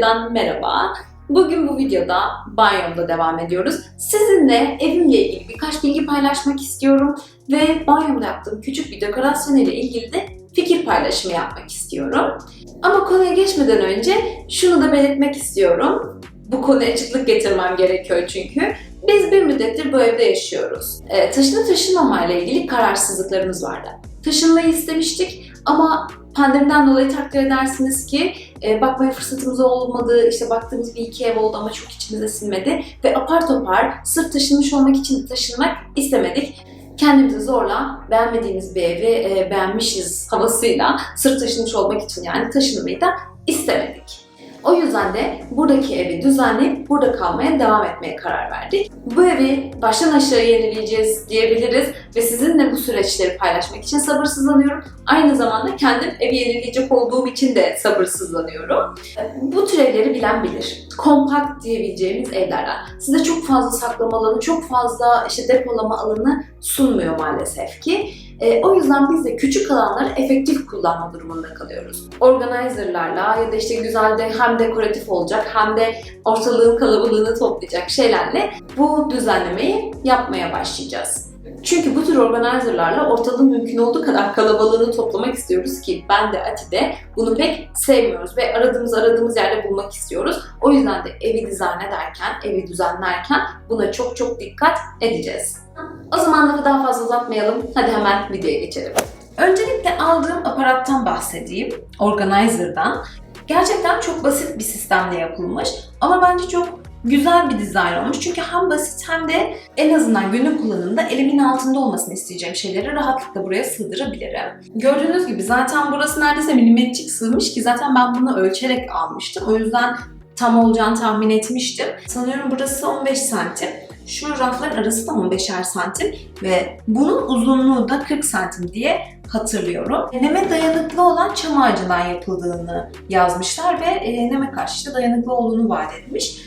videodan merhaba. Bugün bu videoda banyomda devam ediyoruz. Sizinle evimle ilgili birkaç bilgi paylaşmak istiyorum ve banyomda yaptığım küçük bir dekorasyon ile ilgili de fikir paylaşımı yapmak istiyorum. Ama konuya geçmeden önce şunu da belirtmek istiyorum. Bu konuya açıklık getirmem gerekiyor çünkü. Biz bir müddettir bu evde yaşıyoruz. Ee, taşınıp taşınmamayla ilgili kararsızlıklarımız vardı. Taşınmayı istemiştik ama pandemiden dolayı takdir edersiniz ki e, bakmaya fırsatımız olmadı. İşte baktığımız bir iki ev oldu ama çok içimize sinmedi. Ve apar topar sırf taşınmış olmak için taşınmak istemedik. Kendimizi zorla beğenmediğimiz bir evi e, beğenmişiz havasıyla sırf taşınmış olmak için yani taşınmayı da istemedik. O yüzden de buradaki evi düzenleyip burada kalmaya devam etmeye karar verdik. Bu evi baştan aşağı yenileyeceğiz diyebiliriz ve sizinle bu süreçleri paylaşmak için sabırsızlanıyorum. Aynı zamanda kendim evi yenileyecek olduğum için de sabırsızlanıyorum. Bu tür evleri bilen bilir. Kompakt diyebileceğimiz evlerden. Size çok fazla saklama alanı, çok fazla işte depolama alanı sunmuyor maalesef ki. E, o yüzden biz de küçük alanları efektif kullanma durumunda kalıyoruz. Organizerlarla ya da işte güzel de hem dekoratif olacak hem de ortalığın kalabalığını toplayacak şeylerle bu düzenlemeyi yapmaya başlayacağız. Çünkü bu tür organizerlarla ortalığın mümkün olduğu kadar kalabalığını toplamak istiyoruz ki ben de Ati de bunu pek sevmiyoruz ve aradığımız aradığımız yerde bulmak istiyoruz. O yüzden de evi dizayn ederken, evi düzenlerken buna çok çok dikkat edeceğiz. O zaman lafı daha fazla uzatmayalım. Hadi hemen videoya geçelim. Öncelikle aldığım aparattan bahsedeyim. Organizer'dan. Gerçekten çok basit bir sistemle yapılmış ama bence çok güzel bir dizayn olmuş. Çünkü hem basit hem de en azından günlük kullanımda elimin altında olmasını isteyeceğim şeyleri rahatlıkla buraya sığdırabilirim. Gördüğünüz gibi zaten burası neredeyse milimetrik sığmış ki zaten ben bunu ölçerek almıştım. O yüzden tam olacağını tahmin etmiştim. Sanıyorum burası 15 santim. Şu rafların arası da 15'er santim ve bunun uzunluğu da 40 santim diye hatırlıyorum. Neme dayanıklı olan çam ağacından yapıldığını yazmışlar ve e, neme karşı da dayanıklı olduğunu vaat etmiş.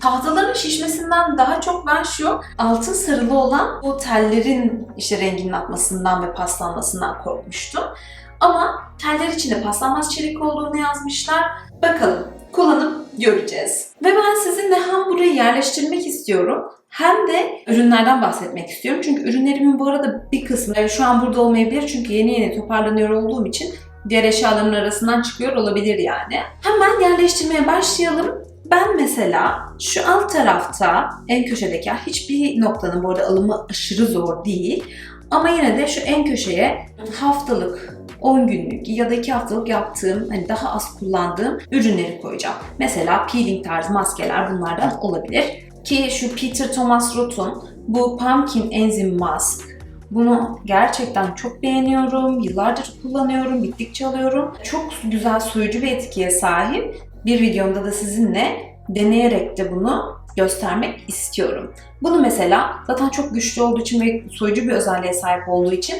Tahtaların şişmesinden daha çok ben şu altın sarılı olan bu tellerin işte renginin atmasından ve paslanmasından korkmuştum. Ama teller içinde paslanmaz çelik olduğunu yazmışlar. Bakalım kullanıp göreceğiz. Ve ben sizinle hem burayı yerleştirmek istiyorum hem de ürünlerden bahsetmek istiyorum. Çünkü ürünlerimin bu arada bir kısmı şu an burada olmayabilir çünkü yeni yeni toparlanıyor olduğum için diğer eşyaların arasından çıkıyor olabilir yani. Hemen yerleştirmeye başlayalım. Ben mesela şu alt tarafta en köşedeki hiçbir noktanın bu arada alımı aşırı zor değil. Ama yine de şu en köşeye haftalık 10 günlük ya da 2 haftalık yaptığım, hani daha az kullandığım ürünleri koyacağım. Mesela peeling tarzı maskeler bunlardan olabilir. Ki şu Peter Thomas Roth'un bu Pumpkin Enzym Mask bunu gerçekten çok beğeniyorum. Yıllardır kullanıyorum, bittikçe alıyorum. Çok güzel soyucu bir etkiye sahip. Bir videomda da sizinle deneyerek de bunu göstermek istiyorum. Bunu mesela zaten çok güçlü olduğu için ve soyucu bir özelliğe sahip olduğu için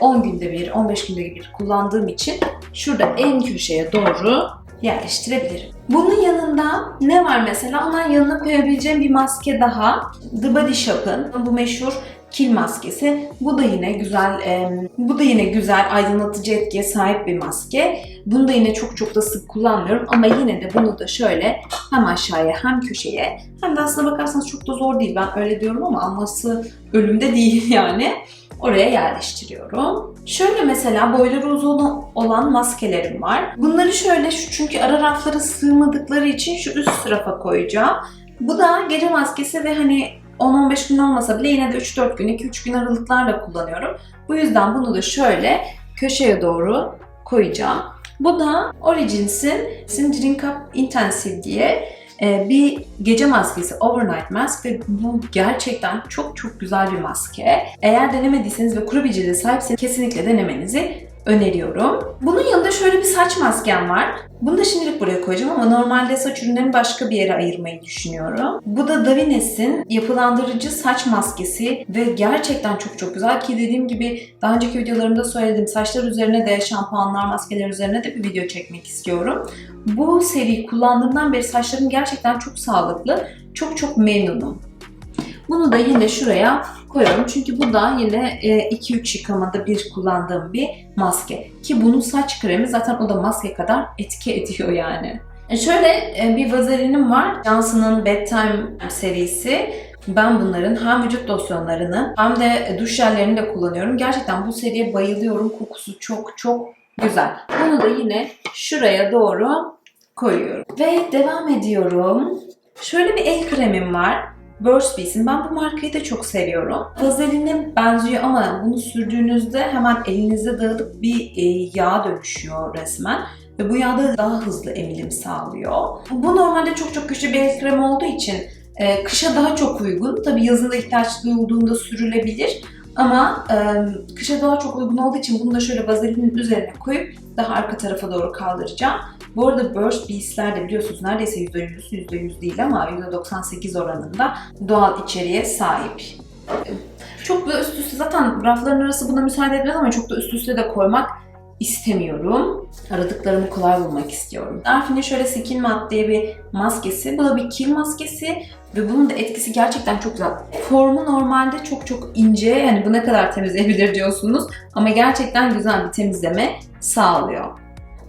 10 günde bir, 15 günde bir kullandığım için şurada en köşeye doğru yerleştirebilirim. Bunun yanında ne var mesela? Ondan yanına koyabileceğim bir maske daha. The Body Shop'ın bu meşhur kil maskesi. Bu da yine güzel, e, bu da yine güzel aydınlatıcı etkiye sahip bir maske. Bunu da yine çok çok da sık kullanmıyorum ama yine de bunu da şöyle hem aşağıya hem köşeye hem de aslına bakarsanız çok da zor değil. Ben öyle diyorum ama alması ölümde değil yani oraya yerleştiriyorum. Şöyle mesela boyları uzun olan maskelerim var. Bunları şöyle şu çünkü ara raflara sığmadıkları için şu üst rafa koyacağım. Bu da gece maskesi ve hani 10-15 gün olmasa bile yine de 3-4 gün, 2-3 gün aralıklarla kullanıyorum. Bu yüzden bunu da şöyle köşeye doğru koyacağım. Bu da Origins'in Drink Up Intensive diye e, bir gece maskesi Overnight Mask ve bu gerçekten çok çok güzel bir maske. Eğer denemediyseniz ve kuru bir cilde sahipseniz kesinlikle denemenizi öneriyorum. Bunun yanında şöyle bir saç maskem var. Bunu da şimdilik buraya koyacağım ama normalde saç ürünlerini başka bir yere ayırmayı düşünüyorum. Bu da Davines'in yapılandırıcı saç maskesi ve gerçekten çok çok güzel ki dediğim gibi daha önceki videolarımda söyledim. Saçlar üzerine de şampuanlar, maskeler üzerine de bir video çekmek istiyorum. Bu seri kullandığımdan beri saçlarım gerçekten çok sağlıklı. Çok çok memnunum. Bunu da yine şuraya koyuyorum. Çünkü bu da yine 2-3 yıkamada bir kullandığım bir maske. Ki bunun saç kremi zaten o da maske kadar etki ediyor yani. E, Şöyle e, bir vazelinim var. Johnson'ın Bedtime serisi. Ben bunların hem vücut losyonlarını hem de duş jellerini de kullanıyorum. Gerçekten bu seriye bayılıyorum. Kokusu çok çok güzel. Bunu da yine şuraya doğru koyuyorum. Ve devam ediyorum. Şöyle bir el kremim var. Burt's Bees'in. Ben bu markayı da çok seviyorum. Vazeline benziyor ama bunu sürdüğünüzde hemen elinizde dağılıp bir e, yağ dönüşüyor resmen. Ve bu yağda daha hızlı emilim sağlıyor. Bu normalde çok çok güçlü bir el kremi olduğu için e, kışa daha çok uygun. Tabii yazında ihtiyaç duyulduğunda sürülebilir. Ama e, kışa daha çok uygun olduğu için bunu da şöyle vazelinin üzerine koyup daha arka tarafa doğru kaldıracağım. Bu arada Burst Bees'ler de biliyorsunuz neredeyse %100, %100 değil ama %98 oranında doğal içeriğe sahip. Çok da üst üste zaten rafların arası buna müsaade etmez ama çok da üst üste de koymak istemiyorum. Aradıklarımı kolay bulmak istiyorum. Darfin'in şöyle skin matte diye bir maskesi. Bu da bir kil maskesi ve bunun da etkisi gerçekten çok güzel. Formu normalde çok çok ince. Yani bu ne kadar temizleyebilir diyorsunuz. Ama gerçekten güzel bir temizleme sağlıyor.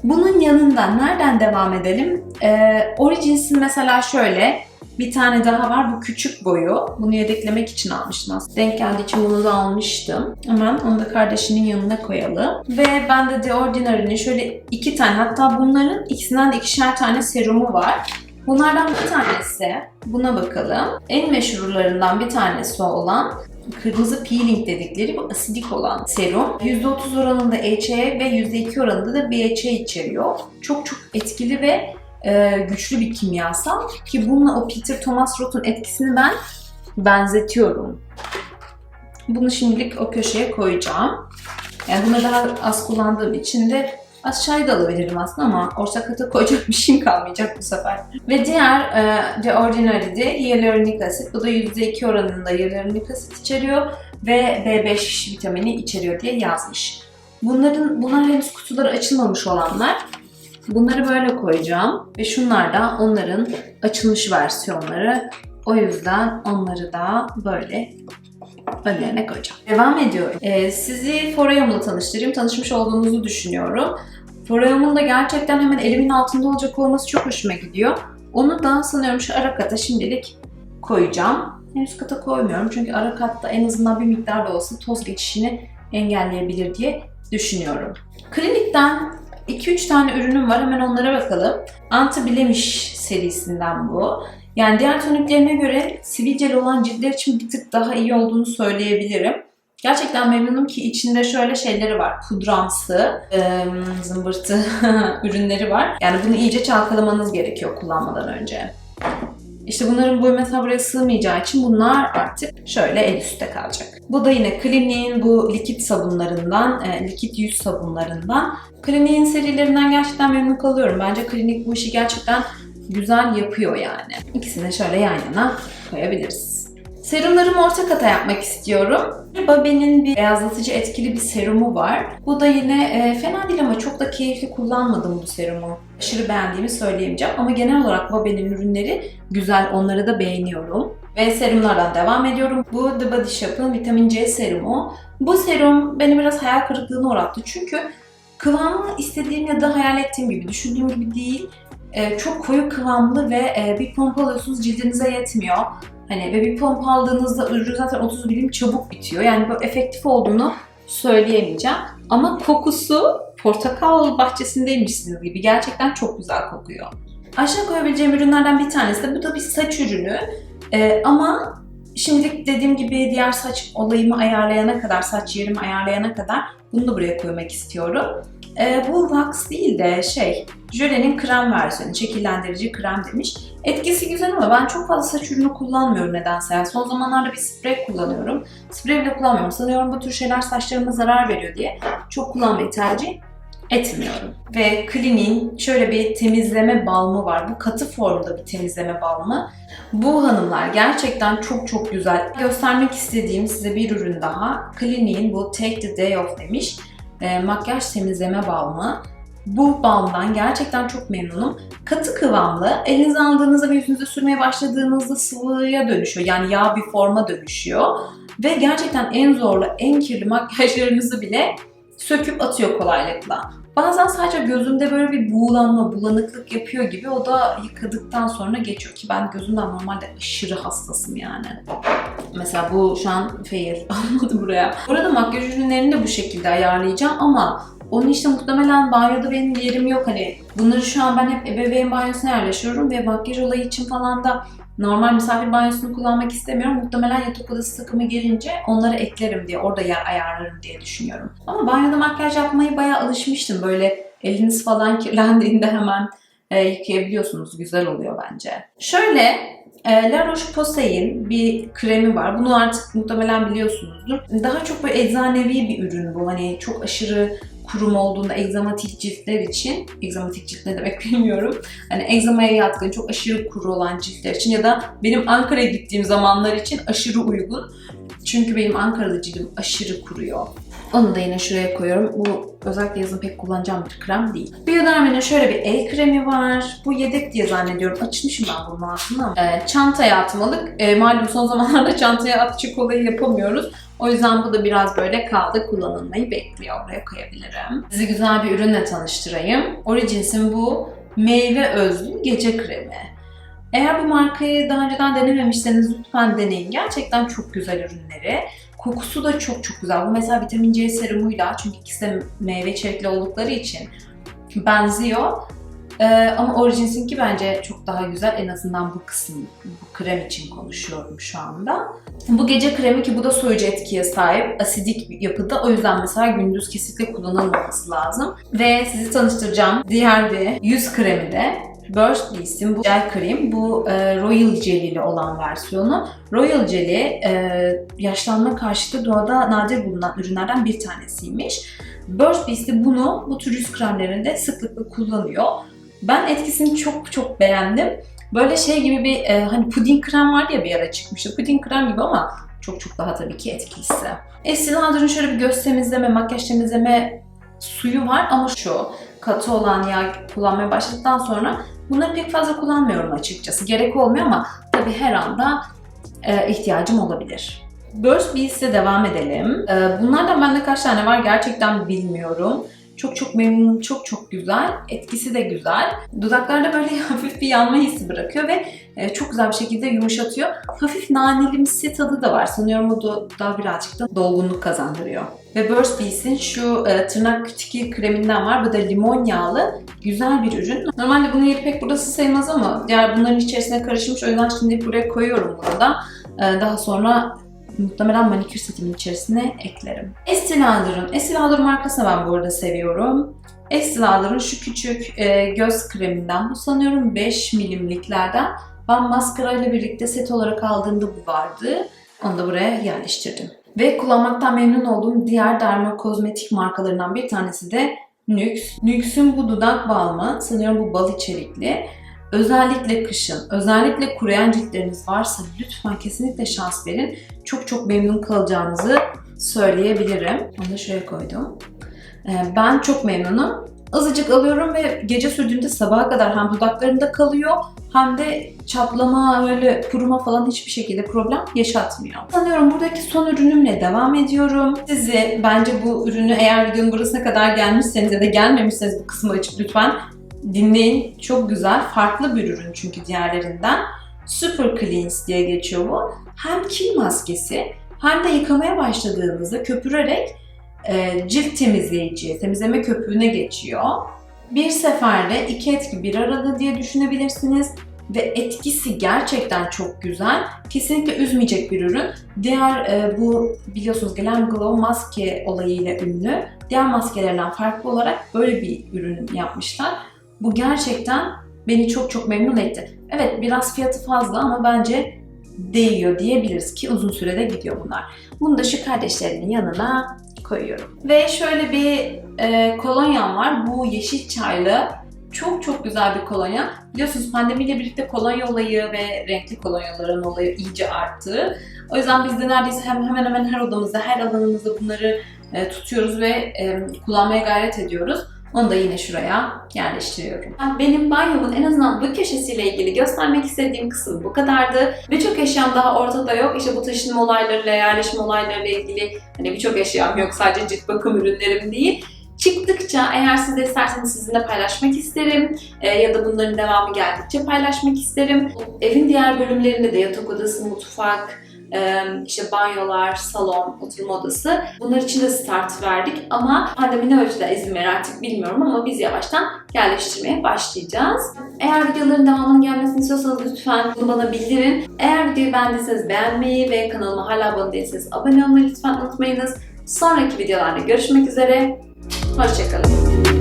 Bunun yanında nereden devam edelim? Ee, Origins'in mesela şöyle bir tane daha var. Bu küçük boyu. Bunu yedeklemek için almıştım aslında. Denk geldiği için bunu da almıştım. Hemen onu da kardeşinin yanına koyalım. Ve bende The Ordinary'nin şöyle iki tane hatta bunların ikisinden de ikişer tane serumu var. Bunlardan bir tanesi, buna bakalım. En meşhurlarından bir tanesi olan kırmızı peeling dedikleri bu asidik olan serum. %30 oranında EHA ve %2 oranında da BHA içeriyor. Çok çok etkili ve e, güçlü bir kimyasal ki bununla o Peter Thomas Roth'un etkisini ben benzetiyorum. Bunu şimdilik o köşeye koyacağım. Yani bunu daha az kullandığım için de aşağıya da alabilirim aslında ama orta kata koyacak bir şeyim kalmayacak bu sefer. Ve diğer e, The Ordinary'de hyaluronik asit. Bu da %2 oranında hyaluronik asit içeriyor ve B5 vitamini içeriyor diye yazmış. Bunların bunlar henüz kutuları açılmamış olanlar. Bunları böyle koyacağım ve şunlar da onların açılmış versiyonları. O yüzden onları da böyle önlerine koyacağım. Devam ediyorum. Ee, sizi Forayam'la tanıştırayım. Tanışmış olduğunuzu düşünüyorum. Forayam'ın da gerçekten hemen elimin altında olacak olması çok hoşuma gidiyor. Onu da sanıyorum şu ara kata şimdilik koyacağım. En üst kata koymuyorum çünkü ara katta en azından bir miktar da olsa toz geçişini engelleyebilir diye düşünüyorum. Klinikten 2-3 tane ürünüm var. Hemen onlara bakalım. Anti Blemish serisinden bu. Yani diğer toniklerine göre sivilceli olan ciltler için bir tık daha iyi olduğunu söyleyebilirim. Gerçekten memnunum ki içinde şöyle şeyleri var. Pudramsı, ım, zımbırtı ürünleri var. Yani bunu iyice çalkalamanız gerekiyor kullanmadan önce. İşte bunların boyu mesela buraya sığmayacağı için bunlar artık şöyle el üstte kalacak. Bu da yine Clinique'in bu likit sabunlarından, e, likit yüz sabunlarından. Clinique'in serilerinden gerçekten memnun kalıyorum. Bence Clinique bu işi gerçekten güzel yapıyor yani. İkisini şöyle yan yana koyabiliriz. Serumlarımı orta kata yapmak istiyorum. Babe'nin bir beyazlatıcı etkili bir serumu var. Bu da yine e, fena değil ama çok da keyifli kullanmadım bu serumu. Aşırı beğendiğimi söyleyemeyeceğim ama genel olarak Babe'nin ürünleri güzel. Onları da beğeniyorum. Ve serumlardan devam ediyorum. Bu The Body Shop'ın vitamin C serumu. Bu serum beni biraz hayal kırıklığına uğrattı. Çünkü kıvamı istediğim ya da hayal ettiğim gibi, düşündüğüm gibi değil. E, çok koyu kıvamlı ve e, bir pompa alıyorsunuz cildinize yetmiyor. Hani ve bir pompa aldığınızda ürün zaten 30 milim çabuk bitiyor. Yani böyle efektif olduğunu söyleyemeyeceğim. Ama kokusu portakal bahçesindeymişsiniz gibi. Gerçekten çok güzel kokuyor. Aşağı koyabileceğim ürünlerden bir tanesi de bu da bir saç ürünü. Ee, ama şimdilik dediğim gibi diğer saç olayımı ayarlayana kadar, saç yerimi ayarlayana kadar bunu da buraya koymak istiyorum. Ee, bu wax değil de şey, jölenin krem versiyonu, şekillendirici krem demiş. Etkisi güzel ama ben çok fazla saç ürünü kullanmıyorum nedense. Yani son zamanlarda bir sprey kullanıyorum. Sprey bile kullanmıyorum. Sanıyorum bu tür şeyler saçlarıma zarar veriyor diye çok kullanmayı tercih etmiyorum. Ve Clinique'in şöyle bir temizleme balmı var. Bu katı formda bir temizleme balmı. Bu hanımlar gerçekten çok çok güzel. Göstermek istediğim size bir ürün daha. Clinique'in bu Take the Day Off demiş. E, makyaj temizleme balmı. Bu balmdan gerçekten çok memnunum. Katı kıvamlı. Elinize aldığınızda ve yüzünüze sürmeye başladığınızda sıvıya dönüşüyor. Yani yağ bir forma dönüşüyor. Ve gerçekten en zorlu, en kirli makyajlarınızı bile söküp atıyor kolaylıkla. Bazen sadece gözümde böyle bir buğulanma, bulanıklık yapıyor gibi o da yıkadıktan sonra geçiyor ki ben gözümden normalde aşırı hassasım yani. Mesela bu şu an fail almadı buraya. Burada makyaj ürünlerini de bu şekilde ayarlayacağım ama onun işte muhtemelen banyoda benim yerim yok hani bunları şu an ben hep ebeveyn banyosuna yerleşiyorum ve makyaj olayı için falan da normal misafir banyosunu kullanmak istemiyorum. Muhtemelen yatak odası takımı gelince onları eklerim diye orada yer ayarlarım diye düşünüyorum. Ama banyoda makyaj yapmayı bayağı alışmıştım. Böyle eliniz falan kirlendiğinde hemen e, yıkayabiliyorsunuz. Güzel oluyor bence. Şöyle e, La Roche-Posay'in bir kremi var. Bunu artık muhtemelen biliyorsunuzdur. Daha çok böyle eczanevi bir ürün bu. Hani çok aşırı kurum olduğunda egzamatik ciltler için, egzamatik cilt ne demek bilmiyorum. Hani egzamaya yatkın, çok aşırı kuru olan ciltler için ya da benim Ankara'ya gittiğim zamanlar için aşırı uygun. Çünkü benim Ankara'da cildim aşırı kuruyor. Onu da yine şuraya koyuyorum. Bu özellikle yazın pek kullanacağım bir krem değil. Bioderma'nın şöyle bir el kremi var. Bu yedek diye zannediyorum. Açmışım ben bunun altını ama. Ee, çantaya atmalık. Ee, malum son zamanlarda çantaya atçık olayı yapamıyoruz. O yüzden bu da biraz böyle kaldı kullanılmayı bekliyor. Oraya koyabilirim. Sizi güzel bir ürünle tanıştırayım. Origins'in bu meyve özlü gece kremi. Eğer bu markayı daha önceden denememişseniz lütfen deneyin. Gerçekten çok güzel ürünleri. Kokusu da çok çok güzel. Bu mesela vitamin C serumuyla çünkü ikisi de meyve içerikli oldukları için benziyor. Ee, ama Origins'inki bence çok daha güzel. En azından bu kısım, bu krem için konuşuyorum şu anda. Bu gece kremi ki bu da soyucu etkiye sahip. Asidik bir yapıda. O yüzden mesela gündüz kesinlikle kullanılmaması lazım. Ve sizi tanıştıracağım. Diğer bir yüz kremi de Burst Beast'in bu gel krem. Bu e, Royal Jelly'li olan versiyonu. Royal Jelly e, yaşlanma karşıtı doğada nadir bulunan ürünlerden bir tanesiymiş. Burst Beast'i bunu bu tür yüz kremlerinde sıklıkla kullanıyor. Ben etkisini çok çok beğendim. Böyle şey gibi bir e, hani puding krem vardı ya bir ara çıkmıştı. Puding krem gibi ama çok çok daha tabii ki etkilisi. Estee şöyle bir göz temizleme, makyaj temizleme suyu var ama şu katı olan yağ kullanmaya başladıktan sonra bunları pek fazla kullanmıyorum açıkçası. Gerek olmuyor ama tabii her anda e, ihtiyacım olabilir. Burst Beats'e devam edelim. E, bunlardan bende kaç tane var gerçekten bilmiyorum. Çok çok memnunum, çok çok güzel. Etkisi de güzel. Dudaklarda böyle hafif bir yanma hissi bırakıyor ve e, çok güzel bir şekilde yumuşatıyor. Hafif nanelimsi tadı da var. Sanıyorum o da daha birazcık da dolgunluk kazandırıyor. Ve Burst Beats'in şu e, tırnak tiki kreminden var. Bu da limon yağlı. Güzel bir ürün. Normalde bunun yeri pek burası sayılmaz ama diğer bunların içerisine karışmış. O yüzden şimdi buraya koyuyorum bunu da. E, daha sonra muhtemelen manikür setimin içerisine eklerim. Estee Lauder'ın, Estee Lauder markasını ben bu arada seviyorum. Estee Lauder'ın şu küçük e, göz kreminden, bu sanıyorum 5 milimliklerden. Ben maskara ile birlikte set olarak aldığımda bu vardı. Onu da buraya yerleştirdim. Ve kullanmaktan memnun olduğum diğer dermokozmetik markalarından bir tanesi de NYX. NYX'ün bu dudak balmı, sanıyorum bu bal içerikli. Özellikle kışın, özellikle kuruyan ciltleriniz varsa lütfen kesinlikle şans verin. Çok çok memnun kalacağınızı söyleyebilirim. Onu da şuraya koydum. Ee, Ben çok memnunum. Azıcık alıyorum ve gece sürdüğümde sabaha kadar hem dudaklarımda kalıyor hem de çatlama, öyle kuruma falan hiçbir şekilde problem yaşatmıyor. Sanıyorum buradaki son ürünümle devam ediyorum. Sizi bence bu ürünü eğer videonun burasına kadar gelmişseniz ya da gelmemişseniz bu kısmı açıp lütfen dinleyin. Çok güzel, farklı bir ürün çünkü diğerlerinden. Super Cleans diye geçiyor bu. Hem kil maskesi hem de yıkamaya başladığınızda köpürerek e, cilt temizleyici, temizleme köpüğüne geçiyor. Bir seferde iki etki bir arada diye düşünebilirsiniz ve etkisi gerçekten çok güzel. Kesinlikle üzmeyecek bir ürün. Diğer e, bu biliyorsunuz Glam Glow maske olayıyla ünlü. Diğer maskelerden farklı olarak böyle bir ürün yapmışlar. Bu gerçekten beni çok çok memnun etti. Evet biraz fiyatı fazla ama bence değiyor diyebiliriz ki uzun sürede gidiyor bunlar. Bunu da şu kardeşlerimin yanına koyuyorum. Ve şöyle bir e, kolonyam var. Bu yeşil çaylı. Çok çok güzel bir kolonya. Biliyorsunuz pandemiyle birlikte kolonya olayı ve renkli kolonyaların olayı iyice arttı. O yüzden biz de neredeyse hem, hemen hemen her odamızda, her alanımızda bunları e, tutuyoruz ve e, kullanmaya gayret ediyoruz. Onu da yine şuraya yerleştiriyorum. Benim banyomun en azından bu köşesiyle ilgili göstermek istediğim kısım bu kadardı. Birçok eşyam daha ortada yok. İşte bu taşınma olaylarıyla, yerleşme olaylarıyla ilgili hani birçok eşyam yok. Sadece cilt bakım ürünlerim değil. Çıktıkça eğer siz de isterseniz sizinle paylaşmak isterim Ee, ya da bunların devamı geldikçe paylaşmak isterim. Evin diğer bölümlerinde de yatak odası, mutfak, e, işte banyolar, salon, oturma odası bunlar için de start verdik ama pandemi ne ölçüde izin verir artık bilmiyorum ama biz yavaştan yerleştirmeye başlayacağız. Eğer videoların devamının gelmesini istiyorsanız lütfen bunu bana bildirin. Eğer videoyu beğendiyseniz beğenmeyi ve kanalıma hala abone değilseniz abone olmayı lütfen unutmayınız. Sonraki videolarda görüşmek üzere. Hoşçakalın.